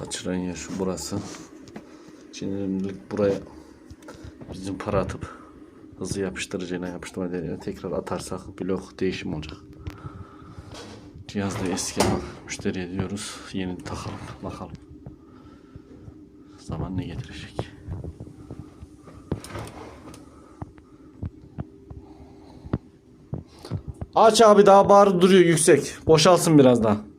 Kaçıran yer şu burası. Şimdi buraya bizim para atıp hızlı yapıştırıcıyla yapıştırma değerine tekrar atarsak blok değişim olacak. Cihaz da eski ama müşteriye diyoruz yeni takalım bakalım. Zaman ne getirecek? Aç abi daha bağır duruyor yüksek. Boşalsın biraz daha.